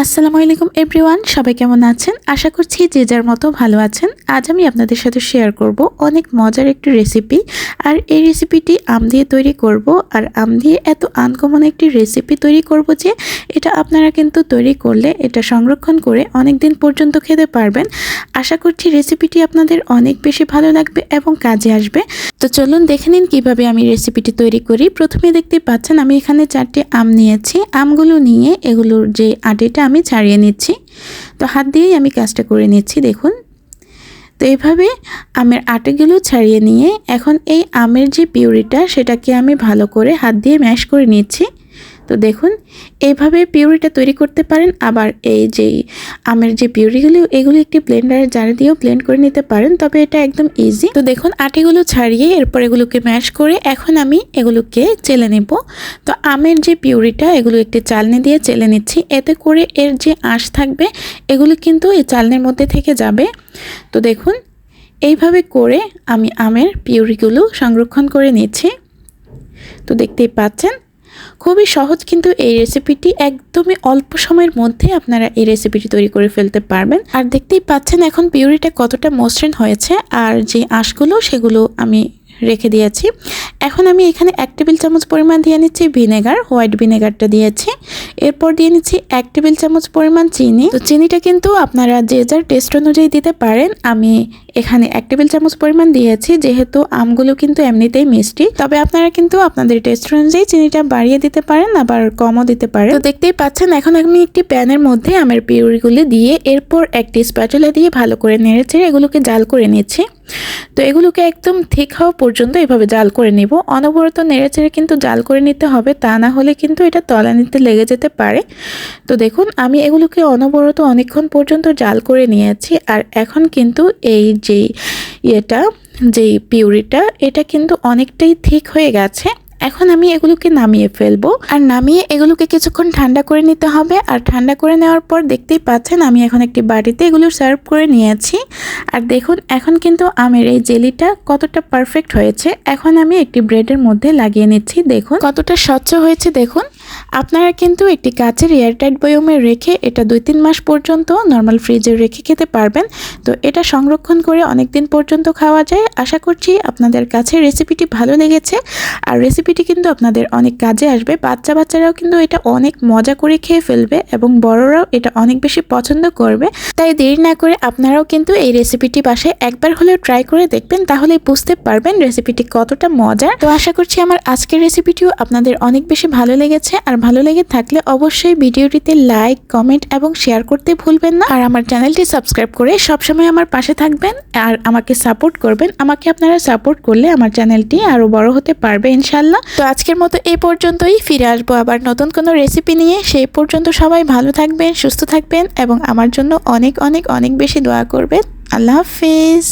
আসসালামু আলাইকুম এভরিওয়ান, সবাই কেমন আছেন? আশা করছি যে যার মতো ভালো আছেন। আজ আমি আপনাদের সাথে শেয়ার করব অনেক মজার একটি রেসিপি আর এই রেসিপিটি আম দিয়ে তৈরি করব আর আম দিয়ে এত আনকমন একটি রেসিপি তৈরি করব যে এটা আপনারা কিন্তু তৈরি করলে এটা সংরক্ষণ করে অনেক দিন পর্যন্ত খেতে পারবেন। আশা করছি রেসিপিটি আপনাদের অনেক বেশি ভালো লাগবে এবং কাজে আসবে। তো চলুন দেখে নিন কীভাবে আমি রেসিপিটি তৈরি করি। প্রথমে দেখতে পাচ্ছেন আমি এখানে চারটে আম নিয়েছি। আমগুলো নিয়ে এগুলোর যে আটিটা আমি ছাড়িয়ে নিচ্ছি। তো হাত দিয়েই আমি কাজটা করে নিচ্ছি, দেখুন। তো এভাবে আমের আটেগুলো ছাড়িয়ে নিয়ে এখন এই আমের যে পিউরিটা সেটাকে আমি ভালো করে হাত দিয়ে ম্যাশ করে নিচ্ছি। তো দেখুন এইভাবে পিউরিটা তৈরি করতে পারেন। আবার এই যে আমের যে পিউরিগুলি, এগুলি একটি ব্লেন্ডারের জারে দিয়েও ব্লেন্ড করে নিতে পারেন, তবে এটা একদম ইজি তো দেখুন, আটিগুলো ছাড়িয়ে এরপর এগুলোকে ম্যাশ করে এখন আমি এগুলোকে চেলে নেব। তো আমের যে পিউরিটা, এগুলো একটি চালনি দিয়ে চেলে নিচ্ছি। এতে করে এর যে আঁশ থাকবে, এগুলো কিন্তু এই চালনির মধ্যে থেকে যাবে। তো দেখুন, এইভাবে করে আমি আমের পিউরিগুলো সংরক্ষণ করে নিচ্ছি। তো দেখতেই পাচ্ছেন খুবই সহজ কিন্তু এই রেসিপিটি একদমই অল্প সময়ের মধ্যে আপনারা এই রেসিপিটি তৈরি করে ফেলতে পারবেন। আর দেখতেই পাচ্ছেন এখন পিউরিটা কতটা মসৃণ হয়েছে আর যে আঁশগুলো সেগুলো আমি রেখে দিয়েছি। এখন আমি এখানে এক টেবিল চামচ পরিমাণ দিয়ে নিচ্ছি ভিনেগার, হোয়াইট ভিনেগারটা দিয়েছি। এরপর দিয়ে নিচ্ছি এক টেবিল চামচ পরিমাণ চিনি। তো চিনিটা কিন্তু আপনারা যে যার টেস্ট অনুযায়ী দিতে পারেন, আমি এখানে এক টেবিল চামচ পরিমাণ দিয়েছি, যেহেতু আমগুলো কিন্তু এমনিতেই মিষ্টি। তবে আপনারা কিন্তু আপনাদের টেস্ট অনুযায়ী চিনিটা বাড়িয়ে দিতে পারেন, আবার কমও দিতে পারেন। তো দেখতেই পাচ্ছেন, এখন আমি একটি প্যানের মধ্যে আমের পিউরিগুলি দিয়ে এরপর একটি স্প্যাচুলা দিয়ে ভালো করে নেড়েছে এগুলোকে জাল করে নিচ্ছি। তো এগুলোকে একদম ঠিক হওয়া পর্যন্ত এভাবে জাল করে নিব। অনবরত নেড়েচেড়ে কিন্তু জাল করে নিতে হবে, তা না হলে কিন্তু এটা তলানিতে লেগে যেতে পারে। তো দেখুন, আমি এগুলোকে অনবরত অনেকক্ষণ পর্যন্ত জাল করে নিয়েছি, আর এখন কিন্তু এই যে ইয়েটা, যেই পিউরিটা, এটা কিন্তু অনেকটাই ঠিক হয়ে গেছে। এখন আমি এগুলোকে নামিয়ে ফেলব। আর নামিয়ে এগুলোকে কিছুক্ষণ ঠান্ডা করে নিতে হবে। আর ঠান্ডা করে নেওয়ার পর দেখতেই পাচ্ছেন আমি এখন একটি বাটিতে এগুলো সার্ভ করে নিয়েছি। আর দেখুন, এখন কিন্তু আমের এই জেলিটা কতটা পারফেক্ট হয়েছে। এখন আমি একটি ব্রেডের মধ্যে লাগিয়ে নিচ্ছি, দেখুন। কতটা স্বচ্ছ হয়েছে, দেখুন। আপনারা কিন্তু একটি কাচের এয়ারটাইট বয়মে রেখে এটা দুই তিন মাস পর্যন্ত নর্মাল ফ্রিজে রেখে খেতে পারবেন। তো এটা সংরক্ষণ করে অনেক দিন পর্যন্ত খাওয়া যায়। আশা করছি আপনাদের কাছে রেসিপিটি ভালো লেগেছে। আর রেসিপিটি কিন্তু আপনাদের অনেক কাজে আসবে। বাচ্চা বাচ্চারাও কিন্তু এটা অনেক মজা করে খেয়ে ফেলবে এবং বড়রাও এটা অনেক বেশি পছন্দ করবে। তাই দেরি না করে আপনারাও কিন্তু এই রেসিপিটি বাসায় একবার হলেও ট্রাই করে দেখবেন তাহলে বুঝতে পারবেন রেসিপিটি কতটা মজার। তো আশা করছি আমার আজকের রেসিপিটিও আপনাদের অনেক বেশি ভালো লেগেছে। আর ভালো লেগে থাকলে অবশ্যই ভিডিওটিতে লাইক কমেন্ট এবং শেয়ার করতে ভুলবেন না। আর আমার চ্যানেলটি সাবস্ক্রাইব করে সবসময় আমার পাশে থাকবেন আর আমাকে সাপোর্ট করবেন। আমাকে আপনারা সাপোর্ট করলে আমার চ্যানেলটি আরও বড় হতে পারবে ইনশাল্লাহ তো আজকের মতো এই পর্যন্তই। ফিরে আসব আবার নতুন কোনো রেসিপি নিয়ে। সেই পর্যন্ত সবাই ভালো থাকবেন, সুস্থ থাকবেন এবং আমার জন্য অনেক অনেক অনেক বেশি দোয়া করবেন। আল্লাহ হাফিজ।